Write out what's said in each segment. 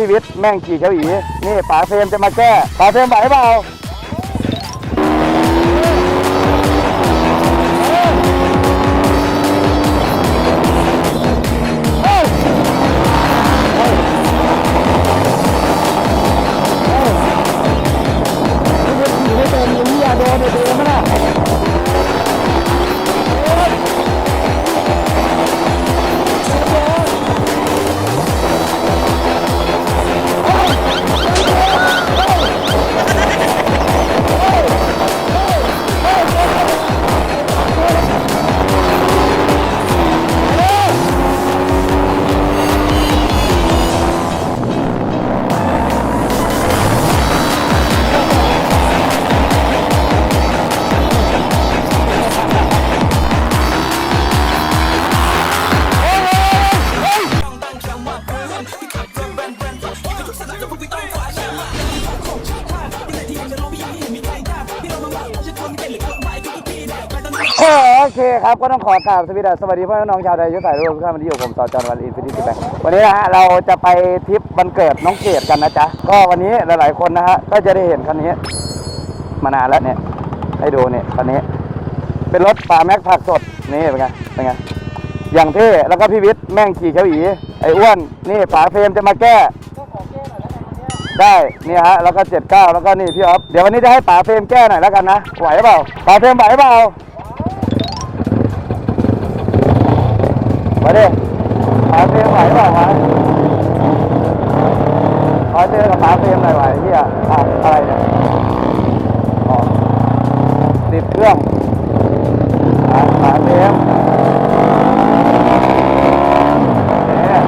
ชีวิตแม่งขี่เฉาอีนี่ป๋าเฟรมจะมาแก้ป๋าเฟรมไหวเปล่า เคครับก็ต้องขอกราบสวัสดีสวัสดีพ่อแม่น้องชาวไทยยุทธสายรุ่ทุกท่านวันนี้อยู่ผมต่อจอนวันอินฟินิตี้แบงวันนี้นะฮะเราจะไปทริปวันเกิดน้องเกดกันนะจ๊ะก็วันนี้หลาย ๆ คนนะฮะก็จะได้เห็นคันนี้ มานานแล้วเนี่ย ให้ดูเนี่ยคันนี้ เป็นรถป่าแม็กผักสดนี่เป็นไงเป็นไงอย่างเท่แล้วก็พี่วิทย์แม่งขี่เฉาอีไอ้อ้วนนี่ป๋าเฟรมจะมาแก้ได้นี่ฮะแล้วก็เจ็ดเก้าแล้วก็นี่พี่อ๊อฟเดี๋ยววันนี้จะให้ป๋าเฟรมแก้หน่อยแล้วกันนะไหวเปล่าป๋าเฟรมไหวเปล่า มาดิป๋าเฟรมไหวเปล่าวะขอเจอกับป๋าเฟรมหน่อยไหวพี่อะอะอะไรเนี่ยอ๋อติดเครื่องอะป๋าเฟรมเนี่ย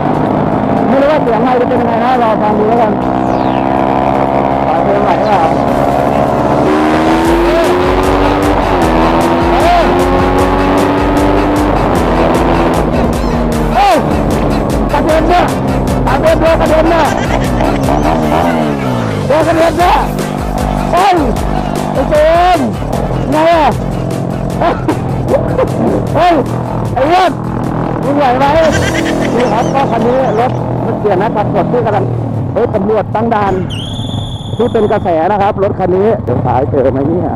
ไม่รู้ว่าเสียงไมค์จะเป็นยังไงนะรอฟังดูแล้วกันป๋าเฟรมไหวเปล่าเระเด็นเนี่ยป๋าเฟรมโดนกระเด็นเนี่ยโดนกระเด็นเนี่ยเฮ้ยไอ้เฟรมไงอะเฮ้ยไอ้เรื่องมึงไหวไหมนี่ครับก็คันนี้รถมันเสียนะขับรถที่กำลังเฮ้ยตำรวจตั้งด่านที่เป็นกระแสนะครับ รถคันนี้เดี๋ยวสายเจอไหมเนี่ย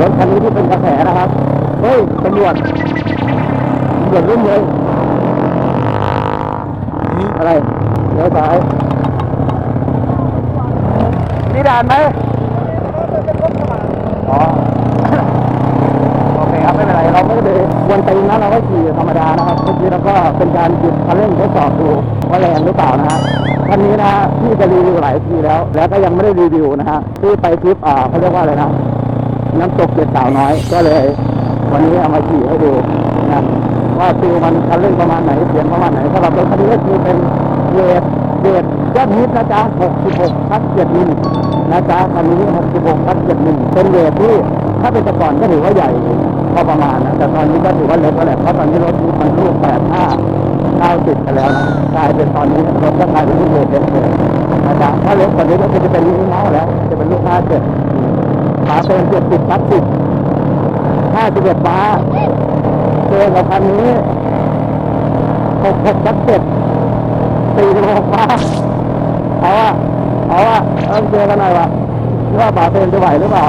รถคันนี้ที่เป็นกระแสนะครับเฮ้ยตำรวจตำรวจรุ่นเลย อะไรเดี๋ยวสายมีด่านไหมอ๋อ โอเคครับไม่เป็นไร เราไม่ได้วนตีนนะเราก็ขี่ธรรมดานะครับเมื่อกี้เราก็เป็นการหยุดคันเร่งทดสอบดูว่าแรงหรือเปล่านะฮะคันนี้นะฮะพี่จะรีวิวหลายทีแล้ว แล้วก็ยังไม่ได้รีวิวนะฮะที่ไปทริปอ่าเขาเรียกว่าอะไรนะน้ำตกเจ็ดสาวน้อยก็เลย วันนี้เอามาขี่ให้ดูนะ ว่าฟิลมันคันเร่งประมาณไหนเสียงประมาณไหนสำหรับรถคันนี้ก็คือเป็นเวทเวทยอดฮิตนะจ๊ะ66ทับ7มิลนะจ๊ะคันนี้66ทับ7มิลเป็นเวทที่ถ้าเป็นแต่ก่อนก็ถือว่าใหญ่ก็ประมาณนะแต่ตอนนี้ก็ถือว่าเล็กแล้วแหละเพราะตอนนี้รถมันลูกแปดห้าเก้าสิบไปแล้วนะกลายเป็นตอนนี้รถก็กลายเป็นรุ่นเล็กเลยนะจ๊ะถ้าเล็กกว่านี้ก็จะเป็นรุ่นเมาแล้ว จะเป็นลูกห้าเจ็ดฝาเป็นเจ็ดสิบซับสิบห้าสิบเอ็ดฟ้า เจอกับคันนี้หกหกจับเจ็ดสี่สิบหกฟ้าเอาอะเอาอะเองเจอกันหน่อยวะว่าป่าเต็นจะไหวหรือเปล่า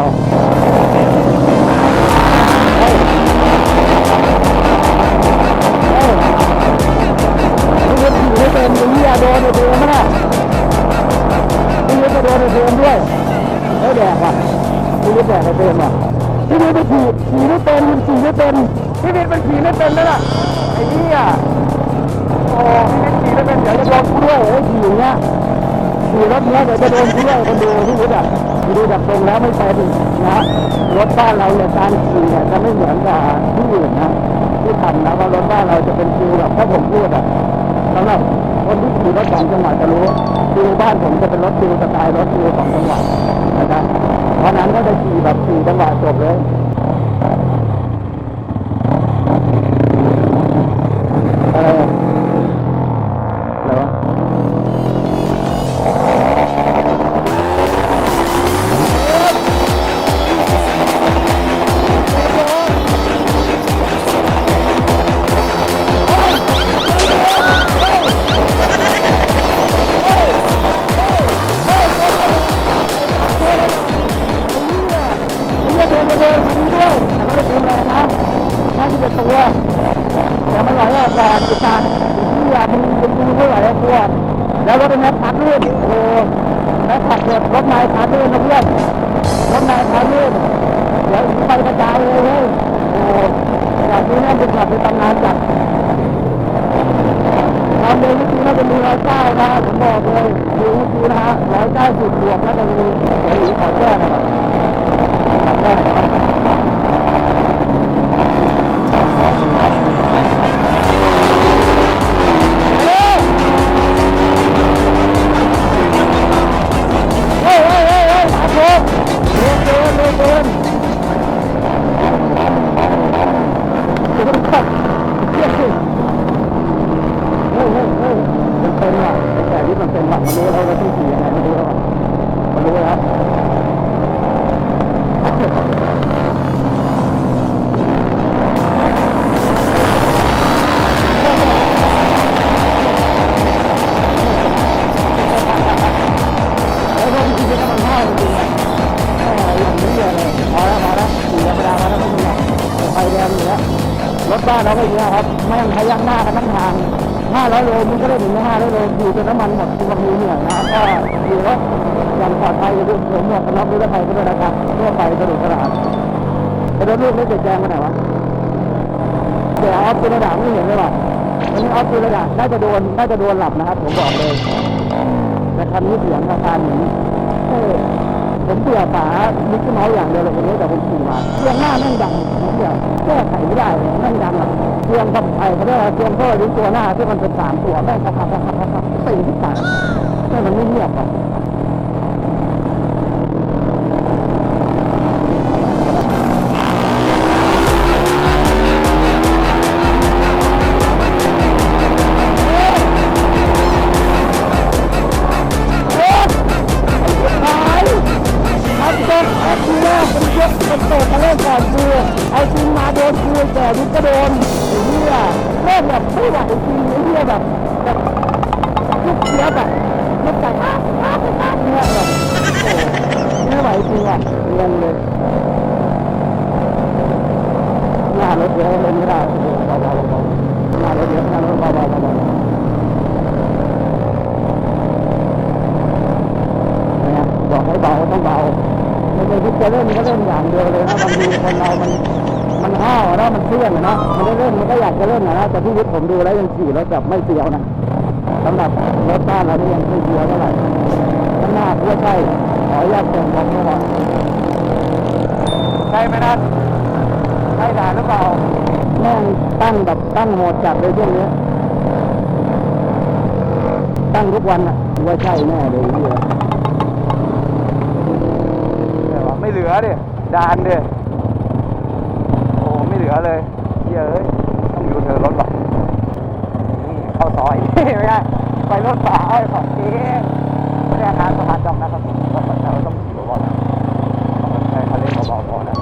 เป็นพี่วิทย์มันขี่ไม่เป็นนั่นน่ะไอ้นี่อะโอ้พี่วิทย์ขี่ไม่เป็นเดี๋ยวจะโดนกูด้วยไอ้ขี่อย่างเงี้ยขี่รถเนี้ยเดี๋ยวจะโดนกูด้วยคนดูพี่วิทย์อะดูจากตรงแล้วไม่เป็นนะรถบ้านเราเนี่ยการขี่เนี่ยจะไม่เหมือนกับที่อื่นนะที่ทำนะว่ารถบ้านเราจะเป็นฟิวแบบถ้าผมพูดอะสำหรับคนที่ขี่รถสองจังหวัดจะรู้ฟิวบ้านผมจะเป็นรถฟิวสไตล์รถฟิวสองจังหวัดนะครับเพราะนั้นก็จะขี่แบบสี่จังหวะจบเลย แม็บรถนายพัดลื่นนะเพื่อนรถนายพัดลื่นเดี๋ยวไปกระจายเลยเว้ยโอ้จากนี้เนี่ยเป็นขับไปทำงานจัดตอนเดินเมื่อกี้น่าจะมีร้อยเก้านะผมบอกเลยดูเมื่อกี้นะฮะร้อยเก้าสิบบวกน่าจะมีเดี๋ยวอีกขอแก้นะครับขอแก้นะครับ ยักหน้ากันทั้งทาง 500 โลมึงก็ได้ถึง500 โลอยู่จนน้ำมันหมดคุณบางทีเหนื่อยนะก็ขี่รถอย่างปลอดภัยอย่าลืมสวมหมวกกันน็อกนิรภัยก็ด้วยนะครับทั่วไปสะดวกสบายไปโดนลูกไม่เจ็บแจงมาไหนวะเดี๋ยวออฟจุลดาไม่เห็นเลยหรอวันนี้ออฟจุลดาน่าจะโดนน่าจะโดนหลับนะครับผมบอกเลยแต่คันนี้เสียงอาคารเหมือนเฮ้ย ผมเบื่อฝามิกกี้เมาส์อย่างเดียวเลยวันนี้แต่ผมขี่มาเครื่องหน้าแม่งดังผมเบื่อแก้ไขไม่ได้เลยแม่งดังอะเครื่องกับไอ้เขาเรียกว่าเครื่องพ่อหรือตัวหน้าที่มันเป็นสามตัวแม่งขับขับขับครับสี่ที่สามแม่งมันไม่เงียบอะ เดียวเลยนะบางทีคนเรา มัน มันห้าวนะมันเพื่อนนะมันได้เล่นมันก็อยากจะเล่นนะแต่พี่ยุทธผมดูแล้วยังขี่รถแบบไม่เสียวนะสำหรับรถบ้านเรานี่ยังไม่เสียวเท่าไหร่ข้างหน้าก็ใช่ขออนุญาตเตือนผมก่อนใช่ไหมนะใช่ด่าหรือเปล่าแม่งตั้งแบบตั้งโหดจัดเลยช่วงนี้ตั้งทุกวันอะว่าใช่แน่เลยเฮียไม่เหลือดิ ดานเดิโอ้ไม่เหลือเลยเหี้เอ้ยต้องอยู่เธอรถหรอกนี่เข้าซอยไม่ได้ไปรถสายของเจ๊ไม่ได้อาคารสะพานจอมนะครับผมเราต้องขี่เบาๆนะต้องใช้คันเร่งเบาๆพอนะ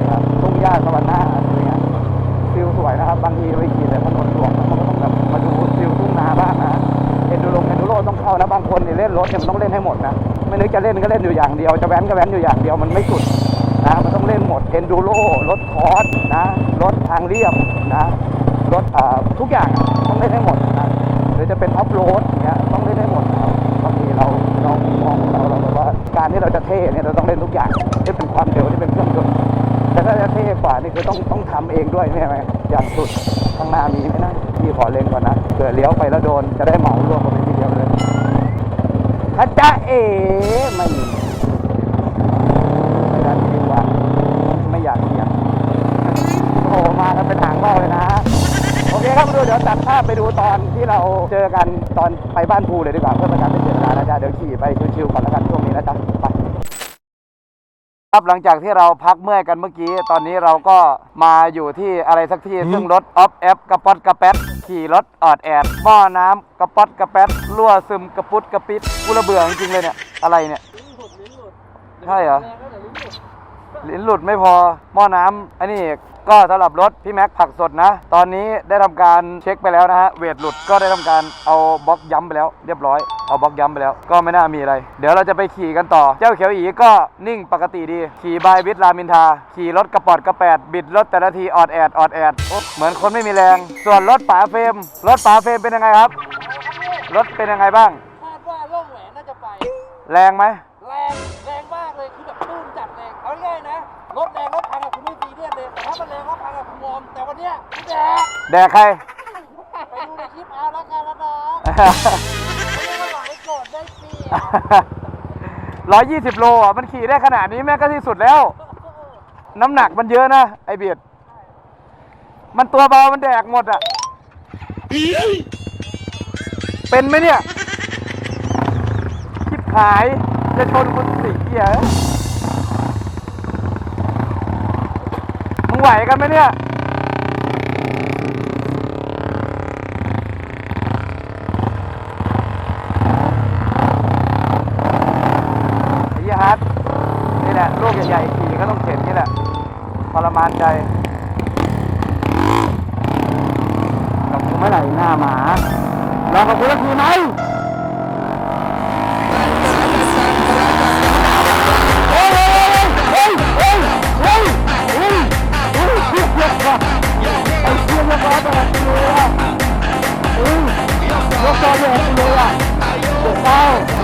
นะครับทุ่งหญ้าสวรรค์หน้าอะไรเงี้ยฟิลสวยนะครับ บางทีไปขี่แต่ถนนหลวงมันก็ต้องแบบมาดูฟิลทุ่งนาบ้างนะเอ็นดูลงเอ็นดูโรต้องเข้านะบางคนเนี่ยเล่นรถเนี่ยมันต้องเล่นให้หมดนะไม่นึกจะเล่นก็เล่นอยู่อย่างเดียวจะแว้นก็แว้นอยู่อย่างเดียวมันไม่สุด นะมันต้องเล่นหมดเอนดูโรรถคอร์สนะรถทางเรียบนะรถทุกอย่างต้องเล่นให้หมดนะหรือจะเป็นออฟโรดเนี่ยต้องเล่นให้หมดครับบางทีเราเรามองเราเราแบบว่าการที่เราจะเท่เนี่ยเราต้องเล่นทุกอย่างที่เป็นความเร็วที่เป็นเครื่องยนต์แต่ถ้าจะเท่กว่านี่คือต้องต้องทำเองด้วยใช่ไหมอย่างสุดข้างหน้ามีไหมนะพี่ขอเล่นก่อนนะเกิดเลี้ยวไปแล้วโดนจะได้เหมารวมกันเป็นทีเดียวเลยถ้าจะเอ๋ไม่มีไม่าพไปดูตอนที่เราเจอกันตอนไปบ้านภูเลยดีกว่าเพื่อเป็นการไม่เสียเวลานะจ๊ะเดี๋ยวขี่ไปชิวๆก่อนแล้วกันช่วงนี้นะจ๊ะไปครับหลังจากที่เราพักเมื่อยกันเมื่อกี้ ตอนนี้เราก็มาอยู่ที่อะไรสักที่ ซึ่งรถออฟแอฟกระป๊อดกระแป๊ดขี่รถออดแอดหม้อน้ำกระป๊อดกระแป๊ดรั่วซึมกระปุดกระปิดกูระเบื่อจริงๆเลยเนี่ย อะไรเนี่ยใช่เหรอลิ้นหลุดไม่พอหม้อน้ำอันนี้ ก็สำหรับรถพี่แม็กผักสดนะ ตอนนี้ได้ทำการเช็คไปแล้วนะฮะเวทหลุดก็ได้ทำการเอาบล็อกย้ำไปแล้ว เรียบร้อยเอาบล็อกย้ำไปแล้ว ก็ไม่น่ามีอะไร เดี๋ยวเราจะไปขี่กันต่อ เจ้าเขียวอีก็นิ่งปกติดี ขี่บายวิทรามินทา ขี่รถกระปอดกระแปด บิดรถแต่ละทีออดแอดออดแอดโอ๊ะเหมือนคนไม่มีแรง ส่วนรถป๋าเฟรมรถป๋าเฟรมเป็นยังไงครับ รถเป็นยังไงบ้างคาดว่าล่องแหวนน่าจะไป แรงไหม แดกแดกใคร ไปดูในคลิปเอาแล้วกันละน้องไม่ได้ว่าหลายโกรธได้เปรียบร้อยยี่สิบโลอะมันขี่ได้ขนาดนี้แม่งก็ที่สุดแล้ว น้ำหนักมันเยอะนะ ไอเบียด มันตัวเบามันแดกหมดอะ เป็นไหมเนี่ยคิดหายจะชนคุณสิเกียมึงไหวกันไหมเนี่ย ครับนี่แหละลูกใหญ่ๆขี่ก็ต้องเข็นนี่แหละทรมานใจกับกูเมื่ไหร่หน้าหมาเรากับกูแล้วกูไหนยกจอเยอะเลยอะเดือดเศร้า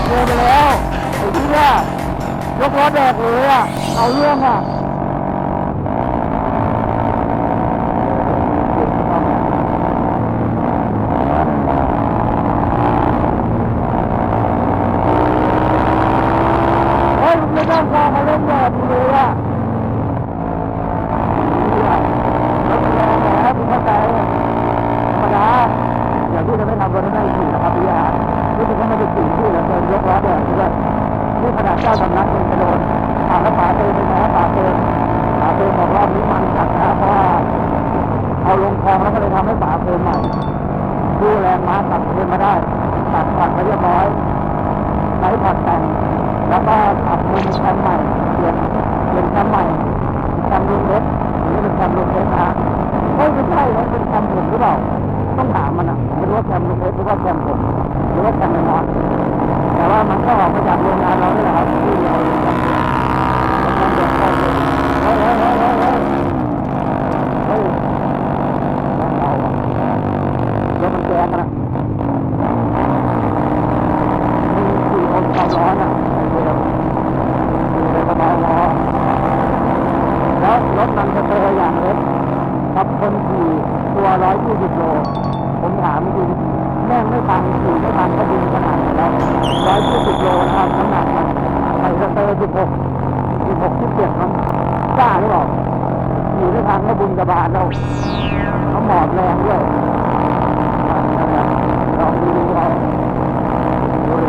เยอะไปแล้วไอ้ที่ว่ย ยกล้อแดกเลยอะ เอาเรื่องอะ เฮ้ยมึงไม่ต้องพามาเล่นแบบนี้เลยอะรถแรงแหมคุณเข้าใจธรรมดาอย่างที่จะไม่ทำรถให้ได้ขี่นะครับพี่อารู้สึกว่ามันจะขี่ที่เหลือเกินยกล้อแดงด้วยนี่ขนาดเจ้าสำนักยังจะโดนถามแล้วป่าเตยเป็นไงฮะป่าเตยป่าเตยบอกรอบนี้มันจัดนะเพราะว่าเอาลง คลองแล้วก็เลยทำให้ป่าเตยใหม่ดูแรงม้าตัดเืนมาได้ตัดผ่อนไปเรียบร้อยใช้ผ่อนแต่งแล้วก็ปรับปรุงแคมใหม่เปลี่ยนเปลี่ยนแคมใหม่แคมลุงเล็กหรือเป็นแคมลุงเล็กนะฮะเฮ้ยไม่ใช่นะเป็นแคมผมหรือเปล่าต้องถามมันอะไม่รู้ว่าแคมลุงเล็กหรือว่าแคมผมหรือว่าแคมเป็นนอนแต่ว่ามันก็ออกมาจากโรงงานเรานี่แหละครับที่เราแคมเด็กแคมเด็ ม่งไม่ฟังขี่ไม่ฟังก็ดีขนาดแล้วร้อยยี่สิบโลนะครับน้ำหนักมันใส่สเตอร์สิบหกสิบหกสิบเจ็ดมันกล้าหรือเปล่าขี่ไม่ทันก็บุญกระบาลแล้วเขาหมอบแรงด้วยลองดูเอาดูดิ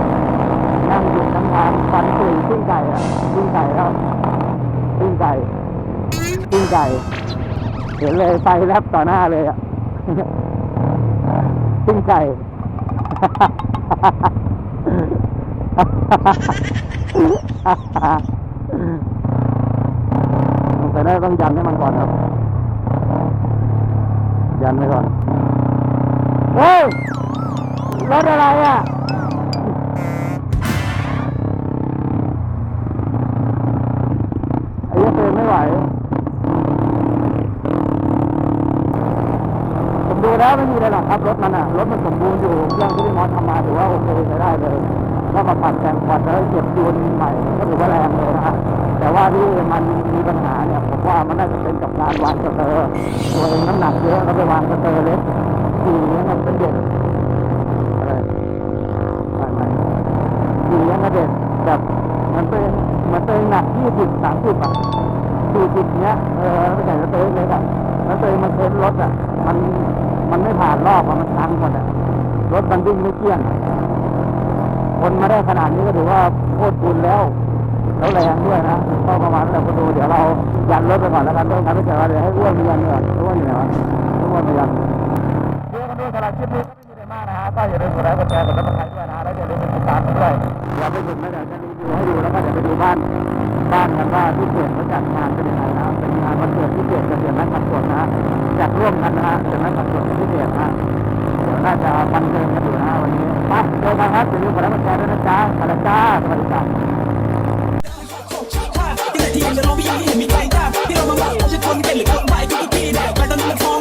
นั่งอยู่น้ำทานฟันตุยปิ้งไก่อะปิ้งไก่แล้วปิ้งไก่ปิ้งไก่ เห็นเลยไฟแลบต่อหน้าเลยอะปิ้งไก่ สงสัยน่าจะต้องยันให้มันก่อนครับ ยันไว้ก่อน เฮ้ยรถอะไรอะ แล้วไม่มีอะไรหรอกครับรถมันอะรถมันสมบูรณ์อยู่เครื่องที่พี่มอสทำมาถือว่าโอเคใช้ได้เลยแล้วมาปัดแต่งปัดแล้วเก็บจูนใหม่ก็ถือว่าแรงเลยนะฮะแต่ว่าที่มันมีปัญหาเนี่ยผมว่ามันน่าจะเป็นกับการวางสเตอร์ตัวเองน้ำหนักเยอะแล้วไปวางสเตอร์เล็กขี่ยังไงเป็นเด็กอะไรไม่ไม่ขี่ยังไงเด็กแบบมันเป็นมันเป็นหนักยี่สิบสามสิบอะสี่สิบเนี้ยเออไม่ใช่แล้วตัวเอเล็กอะแล้วตัวเองมันเทนรถอะมัน มันไม่ผ่านรอบอะมันพังหมดอะรถมันวิ่งไม่เกี่ยงคนมาได้ขนาดนี้ก็ถือว่าโคตรบุญแล้ว แล้วแรงด้วยนะก็ประมาณนั้นแหละคุณดูเดี๋ยวเรายันรถไปก่อนแล้วกันต้องการไม่เจอว่าเดี๋ยวให้อ้วนมียันเนีกว่ยอ้วนอยู่ไหนวะอ้วนมียันเพื่อนกันด้วยสำหรับคลิปนี้ก็ไม่มีอะไรมากนะฮะก็อย่าลืมกดไลค์กดแชร์กดติดตามด้วยนะฮะแล้วอย่าลืมกดติดตามกันด้วยอย่าไปหยุดไม่เดี๋ยวจะรีวิวให้ดูแล้วก็เดี๋ยวไปดูบ้านบ้านกันว่าที่เกิดเขาจัดงานเป็นยังไงนะเป็นงานวันเกิดที่เกิดกับเดือนนักขับสวนนะฮะจัด ร่วมกันนะฮะเป็นนักสุดพิเศษนะเดี๋ยวน่าจะบันเทิงกันอยู่นะวันนี้ไปเจอกันครับอย่าลืมกดไลค์กดแชร์ด้วยนะจ๊าสวัสดีจ้าสวัสดีจ้าที่เราพี่ยังไม่เห็นมีใครได้ที่เรามาว่าเราจะทนเป็นหรือคนไปทุกทีได้ไปตอนนี้มันฟ้อง